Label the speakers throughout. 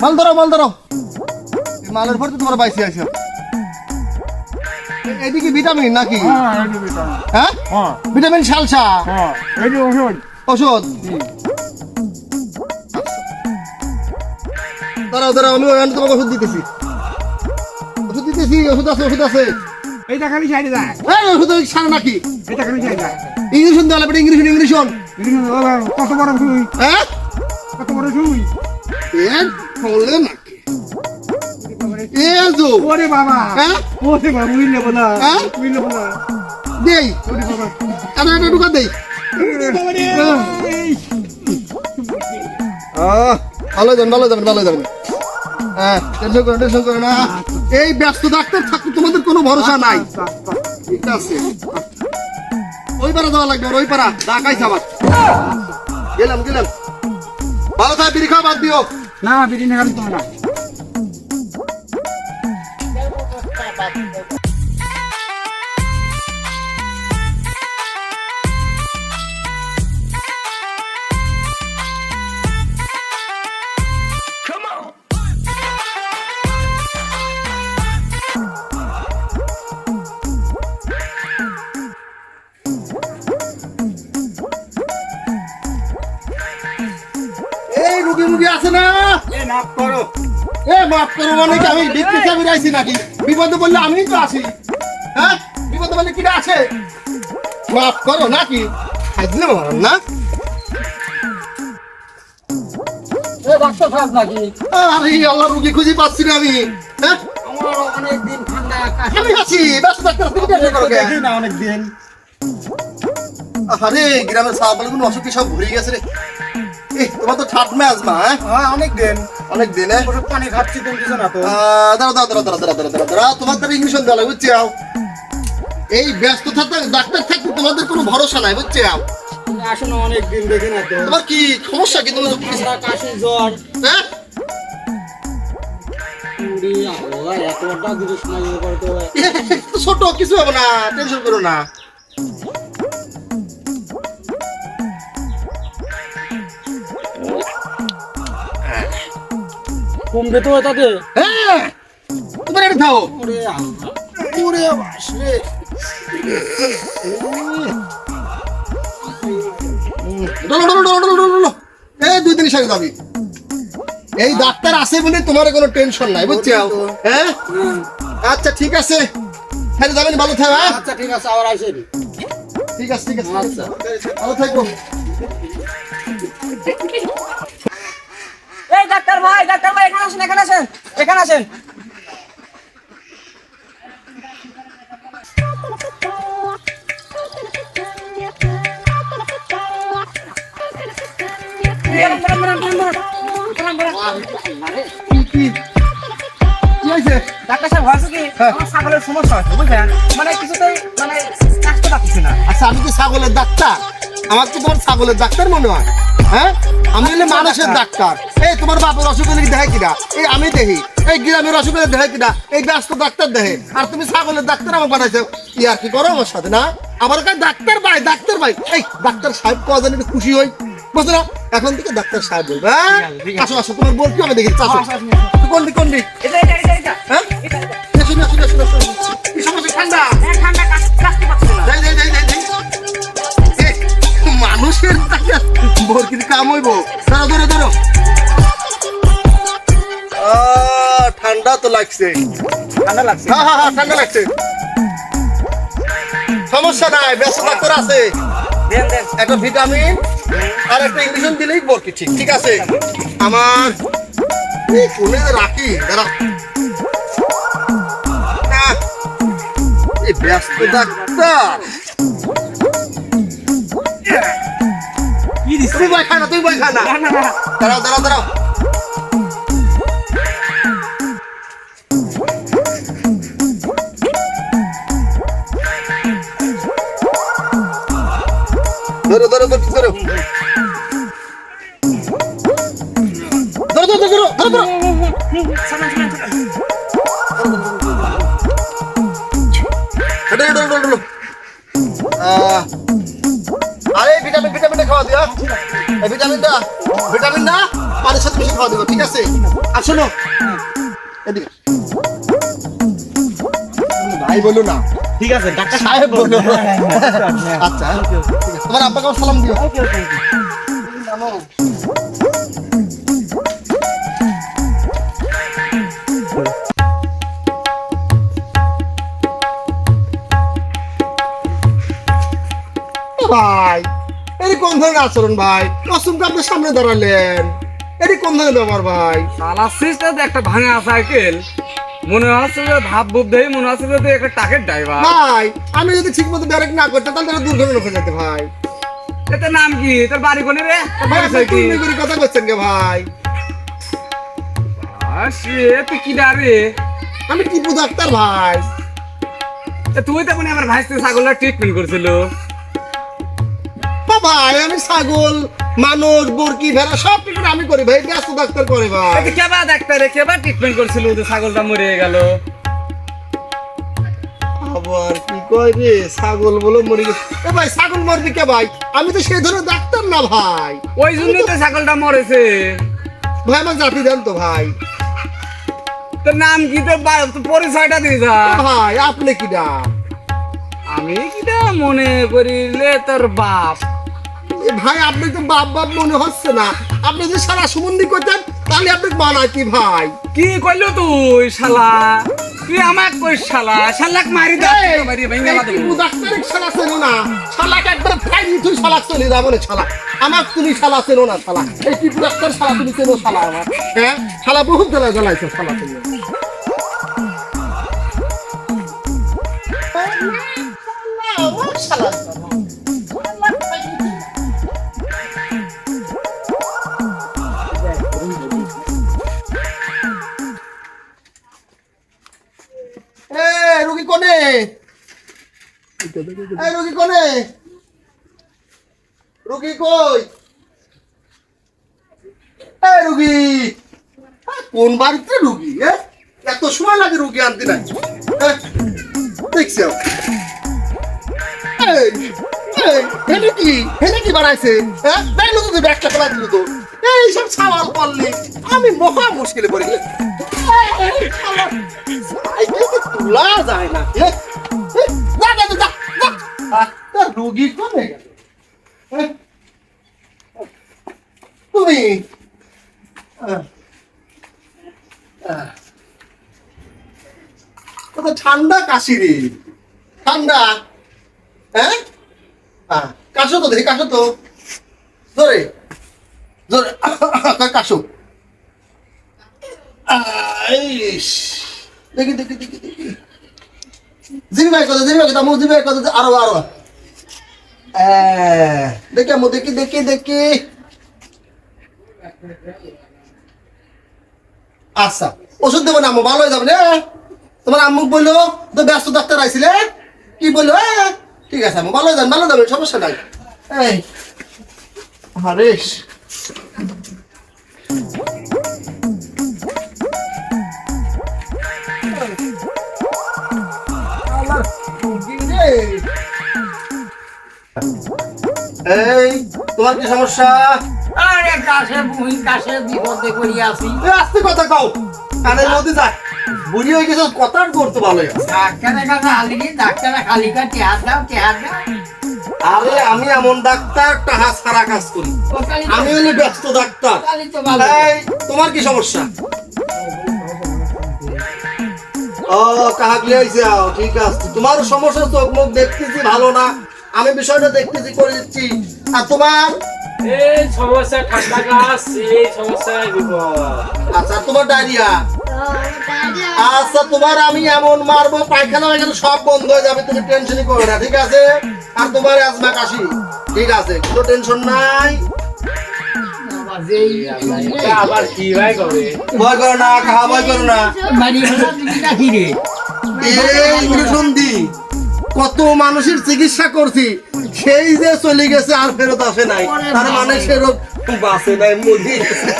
Speaker 1: মাল ধরো, মাল ধরো। মালের পর তো তোমার বাইসে আছে এদিকে ভিটামিন নাকি হ্যাঁ ভিটামিন সালসা ওষুধ দাঁড়াও দাঁড়াও আমি তোমাকে ওষুধ দিতেছি। ওষুধ দিতেছি ওষুধ আছে ওষুধ আছে।
Speaker 2: এইটা খালি সাইডে যায়
Speaker 1: এই ওষুধ সারা নাকি
Speaker 2: এটা খালি সাইডে যায়
Speaker 1: ইংলিশন দেওয়া লাগবে ইংলিশন ইংলিশন
Speaker 2: কত বড় শুই
Speaker 1: হ্যাঁ?
Speaker 2: কত বড় শুই
Speaker 1: এ বলে নাকি? এ জো
Speaker 2: ওরে বাবা।
Speaker 1: হ্যাঁ?
Speaker 2: ওরে বাবা
Speaker 1: হ্যাঁ?
Speaker 2: বলা
Speaker 1: দেই।
Speaker 2: ওরে বাবা।
Speaker 1: এটা এটা ঢুকা দেই। আহ, ভালো যাবেন ভালো যাবেন ভালো যাবেন। করো, টেনশন এই ব্যস্ত ডাক্তার থাকতে তোমাদের কোনো ভরসা নাই। ঠিক আছে। ওই পারা যাওয়া লাগবে ওই পারা ডাকাইছে আবার গেলাম গেলাম। ভালো থাকে, বিড়ি বাদ দিও।
Speaker 2: না বিরিয়ানি না
Speaker 1: না। মাফ করো মানে কি? আমি বিক্রি চাবি আইছি নাকি? বিপদে বললে আমিই তো আছি। হ্যাঁ? বিপদে বললে কিটা আছে? মাফ করো নাকি? খাইছিলে মারান না? আরে আল্লাহ রুগী খুঁজে পাচ্ছি না আমি। হ্যাঁ?
Speaker 2: আমার অনেক দিন ঠান্ডা কাশি
Speaker 1: আমি আছি। ব্যস্ত ডাক্তার তুমি টেনশন করো কেন?
Speaker 2: দেখি না অনেক
Speaker 1: আরে গ্রামের সাহাবাল কোনো অসুখ কি সব ভরে গেছে রে। তোমার তো ম্যাচ হ্যাঁ?
Speaker 2: হ্যাঁ অনেক দিন।
Speaker 1: অনেক দিন?
Speaker 2: পানি খাচ্ছি কমতেছে না তো?
Speaker 1: আহ, দাঁড়াও দাঁড়াও দাঁড়াও দাঁড়াও দাঁড়াও দাঁড়াও দাঁড়াও তোমার তার ইংলিশন দেওয়া লাগবে বুঝছি? এই ব্যস্ত থাকতে ডাক্তার থাকতে তোমাদের কোনো ভরসা নাই বুঝছি? আও
Speaker 2: আসলে অনেক দিন দেখি না তো।
Speaker 1: তোমার কি সমস্যা কি তোমার?
Speaker 2: কাশি জ্বর।
Speaker 1: হ্যাঁ? ছোট কিছু হবে না টেনশন করো না।
Speaker 2: কমবে তো তাতে
Speaker 1: হ্যাঁ থাও
Speaker 2: ওরে
Speaker 1: ওরে বাসরে ডলো ডলো ডলো ডলো ডলো ডলো এই দুই দিন সাথে যাবি এই ডাক্তার আছে বলে তোমার কোনো টেনশন নাই বুঝছ? হ্যাঁ? আচ্ছা ঠিক আছে। যাবেন ভালো থাকো হ্যাঁ?
Speaker 2: আচ্ছা ঠিক আছে আবার
Speaker 1: ঠিক আছে ঠিক আছে।
Speaker 2: আচ্ছা।
Speaker 1: ভালো থাকো।
Speaker 3: এই ডাক্তার ভাই ডাক্তার ভাই এখানে আসেন এখানে আসেন এখানে আসেন।
Speaker 1: কি কি কি হয়েছে
Speaker 3: ডাক্তার সাহেব হয়েছে কি
Speaker 1: হ্যাঁ।
Speaker 3: আমার ছাগলের সমস্যা হচ্ছে বুঝলেন মানে কিছুতেই মানে কাজতে পারতেছি না
Speaker 1: আচ্ছা আমি তো ছাগলের ডাক্তার আমার তো তোমার ছাগলের ডাক্তার মনে হয়। হ্যাঁ? আমি হলে মানুষের ডাক্তার। এই তোমার বাপের অসুখ হলে দেখে কিনা এই আমি দেখি এই গ্রামের অসুখ হলে দেখে কিনা এই ব্যস্ত ডাক্তার দেখে আর তুমি ছাগলের ডাক্তার আমাকে বানাইছো কি আর কি করো আমার সাথে না? আমার কাছে ডাক্তার ভাই ডাক্তার ভাই। এই ডাক্তার সাহেব কজন একটু খুশি হই। বুঝছ না? এখন থেকে ডাক্তার সাহেব বলবে হ্যাঁ? আসো আসো তোমার বল কি আমি দেখি আসো। কোন দিক কোন দিক
Speaker 3: এটা এটা এটা এটা।
Speaker 1: হ্যাঁ? আসো আসো আসো আসো ঠান্ডা?
Speaker 3: হ্যাঁ, ঠান্ডা
Speaker 1: মানুষের টাকা বরকির কাম হইব। ধরো ধরো ধরো ঠান্ডা তো লাগছে।
Speaker 3: ঠান্ডা লাগছে?
Speaker 1: হ্যাঁ হ্যাঁ হ্যাঁ ঠান্ডা লাগছে। সমস্যা নাই ব্যস্ত ডাক্তার আছে। একটা ভিটামিন আর একটা ইঞ্জেকশন দিলেই বরকি ঠিক ঠিক আছে? আমার কোনে রাখি দাঁড়া ব্যস্ত ডাক্তার তুই ভয় খা না তুই ভয় খা না। দাঁড়াও দাঁড়াও দাঁড়াও। ধরো ধরো ধরো ধরো। ভিটামিন না পানির সাথে মিশিয়ে খাওয়া দেবো ঠিক আছে? আর শোনো এদিকে ভাই বলো না।
Speaker 3: ঠিক আছে ডাক্তার
Speaker 1: সাহেব বলো। আচ্ছা। তোমার আব্বাকে সালাম দিও। ভাই কোন ধরনের আচরণ ভাই? কসমকে আপনার সামনে দাঁড়ালেন এটি কোন ধরনের ব্যবহার ভাই?
Speaker 4: চালাচ্ছিস তো একটা ভাঙা সাইকেল। মনে হচ্ছে যে ভাব ভুব দেই মনে হচ্ছে যে তুই একটা টাকের ড্রাইভার।
Speaker 1: ভাই আমি যদি ঠিক মতো ব্যারেক না করতাম তাহলে তারা দুর্ঘটনা হয়ে যেতে ভাই।
Speaker 4: এতে নাম কি? তোর বাড়ি কোনে রে?
Speaker 1: ভাই আপনি
Speaker 4: কি?
Speaker 1: করে কথা কে ভাই?
Speaker 4: আর সে তুই কি ডারে?
Speaker 1: আমি টিপু ডাক্তার ভাই।
Speaker 4: তুই তো মনে আমার ভাইস্তে ছাগলের ট্রিটমেন্ট করছিল।
Speaker 1: ভাই আমি ছাগল মানুষ বরকি ভেড়া সব কিছু আমি করি ভাই ব্যস্ত ডাক্তার করে ভাই।
Speaker 4: কেবা ডাক্তারে কেবা ট্রিটমেন্ট করছিল যে ছাগলটা মরে গেল।
Speaker 1: আবার কি কয় রে ছাগল বলে মরে গেছে। এ ভাই ছাগল মরবি কে ভাই? আমি তো সেই ধরনের ডাক্তার না ভাই।
Speaker 4: ওই জন্যই তো ছাগলটা মরেছে।
Speaker 1: ভাই আমার জাতি দেন তো ভাই।
Speaker 4: তোর নাম কি? তোর পরিচয়টা দিয়ে যা।
Speaker 1: ভাই আপনি কি ডাক?
Speaker 4: আমি কিটা মনে করিলে তোর বাপ?
Speaker 1: ভাই আপনি তো বাপ বাপ মনে হচ্ছে না। আপনি যদি সারা সুমন্দি করতেন তাহলে আপনি মানা কি ভাই?
Speaker 4: কি কইলো তুই শালা? তুই আমাক কই শালা? শালাক মারি দে মারি ভেঙে দাও
Speaker 1: টিপু শালা চেনো না। শালাকে একবার ফাইন তুই শালা চলে যাব না শালা। আমার তুমি শালা চেনো না শালা। এই টিপু ডাক্তার শালা তুমি চেনো শালা আমার হ্যাঁ? শালা বহুত জ্বালা জ্বালাইছো শালা তুমি। শালা রুগী রুগী কই রুগী কোন বাড়িতে রুগী এত সময় লাগে রুগী আনতে হ্যাঁ? হ্যাঁ ব্যাগটা দিল তো এই সব করলে আমি মহা মুশকিলে পড়ে গেলে যায় না। একটা কমে গেল। তুমি, আহ। কত ঠান্ডা কাশি রে। ঠান্ডা। হ্যাঁ? কাশো তো দেখি, কাশো তো। জোরে জোরে কাশো। দেখি দেখি দেখি দেখি। জিবি ভাই কত জিবি ভাই আমু জিবি ভাই কত, আরও আরও। দেখি আমু দেখি দেখি দেখি। আচ্ছা ওষুধ দেবো না আম্মু, ভালো হয়ে যাবে না? তোমার আম্মু বলল, তো ব্যস্ত ডাক্তার আইছিলে? কি বলল ঠিক আছে আম্মু, ভালো হয়ে যান ভালো যাবে, সমস্যা নাই। এই হরেশ এই তোমার কি সমস্যা?
Speaker 2: আরে কাছে বুহি কাছে বিপদে আছি।
Speaker 1: আস্তে কথা কও। কানের মধ্যে যা বুড়ি হয়ে গেছে কথা করতে ভালো
Speaker 2: ডাক্তারের কাছে আলিনি ডাক্তারের খালি কাজ টেহার দাও টেহার দাও।
Speaker 1: আরে আমি এমন ডাক্তার টাহা সারা কাজ করি। আমি হলে ব্যস্ত ডাক্তার। তোমার কি সমস্যা? ও কাহাগলি আও, ঠিক আছে। তোমার সমস্যা চোখ মুখ দেখতেছি ভালো না। আমি বিষয়টা দেখতেছি করে দিচ্ছি। আর তোমার?
Speaker 5: এই সমস্যা ঠান্ডা গাছ এই সমস্যায়
Speaker 1: আচ্ছা তোমার ডায়রিয়া? আচ্ছা তোমার আমি এমন মারবো পায়খানা পায়খানা সব বন্ধ হয়ে যাবে তুমি টেনশনই করো না ঠিক আছে? আর তোমার আজমা কাশি? ঠিক আছে কোনো টেনশন নাই।
Speaker 5: আবার কি ভাই করে?
Speaker 1: ভয় করো না খাওয়া ভয় করো না।
Speaker 2: তুমি
Speaker 1: এই ইঞ্জেকশন কত মানুষের চিকিৎসা করছি সেই যে চলে গেছে আর ফেরত আসে নাই। তার মানে সে রোগ বাঁচে নাই গেছে।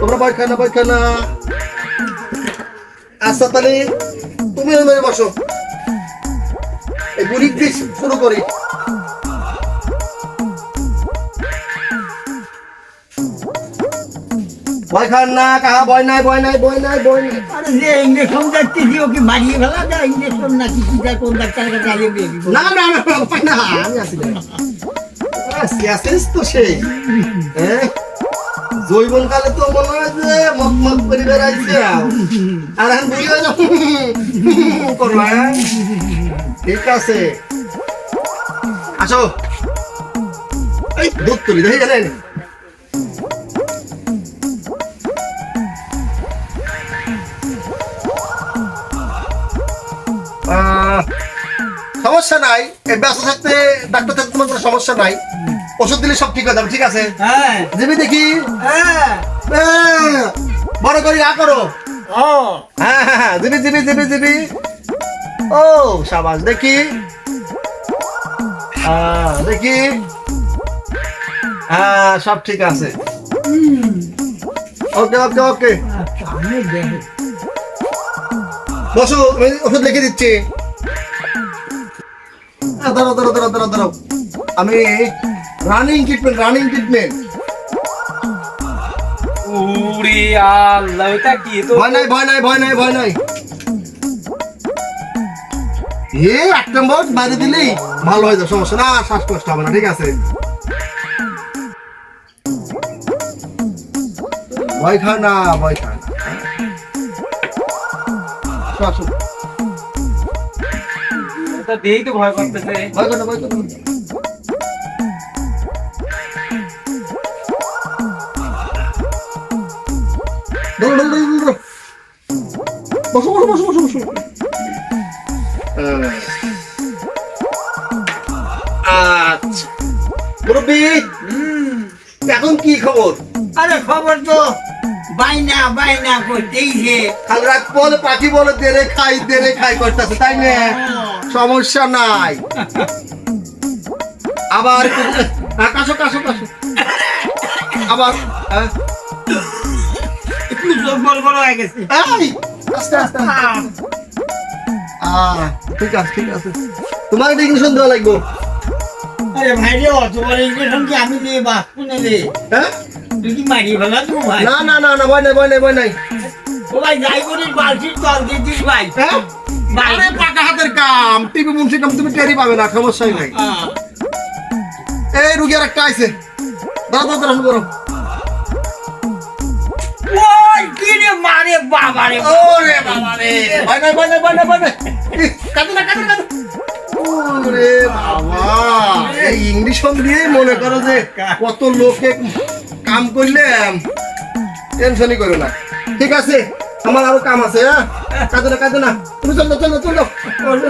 Speaker 1: তোমরা ভয় ভয় আচ্ছা তাহলে তুমি বসো। এই বুড়ি দিয়ে শুরু করি। ভয় খান না কাহা ভয় নাই ভয় নাই ভয় নাই ভয় নাই।
Speaker 2: আরে যে ইঞ্জেকশন যাচ্ছে যে ওকে মারিয়ে ফেলা যায় ইঞ্জেকশন নাকি কি যায় কোন ডাক্তারের কাছে আগে দিয়ে দিব?
Speaker 1: না না না ভয় না আমি আছি না। তো সেই হ্যাঁ জৈবন কালে তো মনে হয় যে মত মত করে বেড়াইছে আর। বুঝি করবা হ্যাঁ? ঠিক আছে। আসো। এই দুধ তুলি দেখি জানেন ব্যস্ত থাকতে ডাক্তার থাকতে তোমার কোনো সমস্যা নাই। ওষুধ দিলে সব ঠিক হয়ে যাবে ঠিক আছে?
Speaker 2: হ্যাঁ।
Speaker 1: জিবি দেখি।
Speaker 2: হ্যাঁ।
Speaker 1: বড় করি আ করো। হ্যাঁ। হ্যাঁ হ্যাঁ জিবি জিবি জিবি জিবি ও সাবাস দেখি। দেখি। হ্যাঁ সব ঠিক আছে। ওকে ওকে ওকে।
Speaker 2: আচ্ছা,
Speaker 1: বসো ওষুধ লিখে দিচ্ছি। দাঁড়াও দাঁড়াও দাঁড়াও দাঁড়াও দাঁড়াও। আমি রানিং ট্রিটমেন্ট রানিং ট্রিটমেন্ট
Speaker 5: উড়ি আল্লাহ এটা কি? তো
Speaker 1: ভয় নাই ভয় নাই ভয় নাই ভয় নাই। এ এক নম্বর বাইরে দিলেই ভালো হয়ে যাবে সমস্যা না শ্বাসকষ্ট হবে না ঠিক আছে। ভয় খা না ভয় খা না। আসো।
Speaker 5: দিয়েই তো ভয় করতেছে
Speaker 1: ভয় করো ভয় করো না। ধরো, ধরো, ধরো, ধরো। বসো বসো বসো বসো বসো আচ্ছা মুরব্বী এখন কি খবর
Speaker 2: আরে খবর তো বাইনা বাইনা করতেইছে
Speaker 1: কাল রাত বলে পাখি বলে দেরে খাই দেরে খাই করতেছে তাই না সমস্যা নাই। আবার হ্যাঁ, কাশো কাশো কাশো। আবার হ্যাঁ।
Speaker 2: একটু বড় হয়ে গেছে।
Speaker 1: আস্তে আস্তে আস্তে। ঠিক আছে ঠিক আছে। তোমার একটা ইঞ্জেকশন দেওয়া লাগবে।
Speaker 2: আরে ভাই রে অত বড় কি আমি দিয়ে বাঁচবো না রে?
Speaker 1: হ্যাঁ?
Speaker 2: তুই কি মারিয়ে ফেলা তুমি ভাই?
Speaker 1: না না না না ভয় নাই ভয় নাই ভয় নাই।
Speaker 2: ও ভাই যাই করিস বালতির জল দিয়ে দিস ভাই।
Speaker 1: হ্যাঁ? আরে পাকা হাতের কাম টিপি মুন্সি কাম তুমি টেরি পাবে না সমস্যাই নাই। এই রুগী আর একটা আইছে। দাঁড়া শুরু করো
Speaker 2: রে মারে বাবা রে
Speaker 1: ওরে বাবা কাঁদো না কাঁদো কাঁদো। ওরে বাবা। এই ইংলিশন দিয়ে মনে করো যে কত লোকে কাম করলে টেনশনই করো না। ঠিক আছে? আমার আরও কাম আছে হ্যাঁ? কাঁদো না কাঁদো না। তুমি চল চল চল।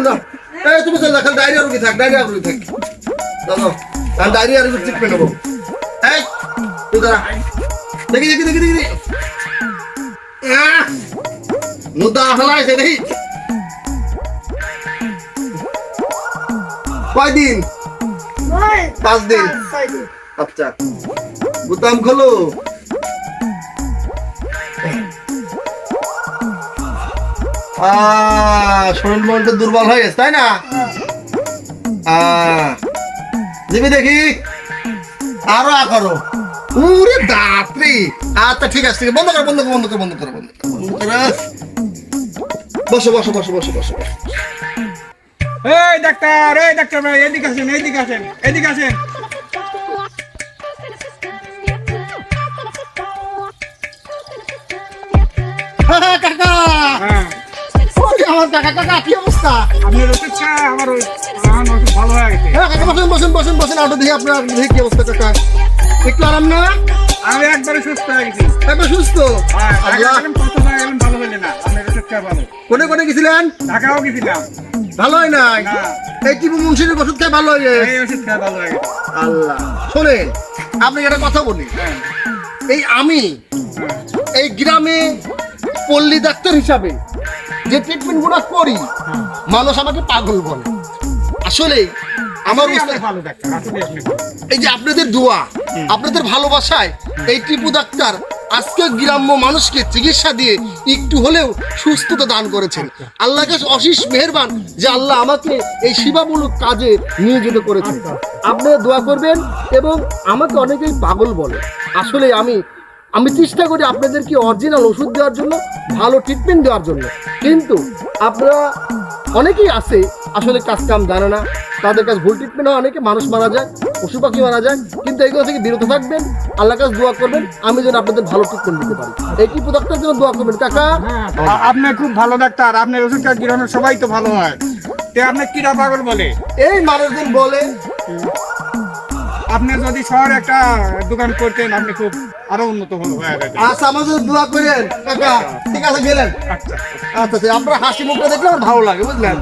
Speaker 1: চল। এই তুমি চল খালি ডায়রিয়া রুগী থাক ডায়রিয়া রুগী থাক। চলো আমি ডায়রিয়া রুগী ট্রিটমেন্ট নেব। এই তুই দাঁড়া। দেখি দেখি দেখি দেখি। ফেলাইছে দেখি। কয়দিন পাঁচ দিন। আচ্ছা। বুতাম খোলো। আহ, শরীর মনটা দুর্বল হয়ে গেছে তাই না? দিবি দেখি। আরও আ করো। উরে দাঁতরি আচ্ছা ঠিক আছে বন্ধ করো বন্ধ করো বন্ধ করো বন্ধ করো বন্ধ করো বসো বসো বসো বসো বসো
Speaker 3: এই ডাক্তার এই ডাক্তার ভাই এদিকে আসেন এদিকে আসেন এদিকে আসেন।
Speaker 1: কাকা।
Speaker 3: হ্যাঁ।
Speaker 1: আমার কাকা কাকা কি অবস্থা?
Speaker 3: আমার ভালো হয়ে গেছে।
Speaker 1: হ্যাঁ কাকা বসুন বসুন বসুন বসুন আটো দেখি আপনার দেখি কি অবস্থা কাকা। একটু আরাম না?
Speaker 3: আমি একবারে সুস্থ হয়ে গেছি।
Speaker 1: একবার সুস্থ?
Speaker 3: হ্যাঁ ঢাকা
Speaker 1: আল্লাহ।
Speaker 3: গেলাম প্রথম হয়ে গেলাম ভালো হইলে না। আপনার ওষুধ খাওয়া ভালো।
Speaker 1: কোনে কোনে গেছিলেন?
Speaker 3: ঢাকাও গেছিলাম।
Speaker 1: ভালো হয় নাই? এই টিপু মুন্সির ওষুধ খেয়ে ভালো হয়ে
Speaker 3: এই ওষুধ খাওয়া ভালো হয়ে
Speaker 1: আল্লাহ। শোনেন আপনি একটা কথা বলি।
Speaker 3: হ্যাঁ।
Speaker 1: এই আমি এই গ্রামে পল্লী ডাক্তার হিসাবে যে ট্রিটমেন্টগুলো করি মানুষ আমাকে পাগল বলে। আসলে আমার। এই যে আপনাদের দোয়া আপনাদের ভালোবাসায় এই টিপু ডাক্তার আজকে গ্রাম্য মানুষকে চিকিৎসা দিয়ে একটু হলেও সুস্থতা দান করেছেন। আল্লাহকে অশেষ মেহেরবান যে আল্লাহ আমাকে এই সেবামূলক কাজে নিয়োজিত করেছেন। আপনারা দোয়া করবেন এবং আমাকে অনেকেই পাগল বলে। আসলে আমি আমি চেষ্টা করি আপনাদেরকে অরিজিনাল ওষুধ দেওয়ার জন্য ভালো ট্রিটমেন্ট দেওয়ার জন্য। কিন্তু আপনারা অনেকেই আছে আসলে কাজ কাম জানে না তাদের কাছে ভুল ট্রিটমেন্ট হয় অনেকে মানুষ মারা যায় পশু পাখি মারা যায় কিন্তু এগুলো থেকে বিরত থাকবেন আল্লাহ কাছে দোয়া করবেন আমি যেন আপনাদের ভালো ট্রিটমেন্ট দিতে পারি। এই কি প্রোডাক্টের জন্য দোয়া করবেন কাকা?
Speaker 3: আ- আপনি খুব ভালো ডাক্তার আপনার ওষুধটা গিরানোর সবাই তো ভালো হয়। তে আপনি কিরা পাগল বলে?
Speaker 1: এই মানুষজন বলে
Speaker 3: আপনি যদি শহরে একটা দোকান করতেন আপনি খুব আরও উন্নত হন।
Speaker 1: আচ্ছা আমাদের দোয়া করেন ঠিক আছে গেলেন।
Speaker 3: আচ্ছা।
Speaker 1: আচ্ছা আচ্ছা আপনার হাসি মুখটা দেখলে আমার ভালো লাগে বুঝলেন?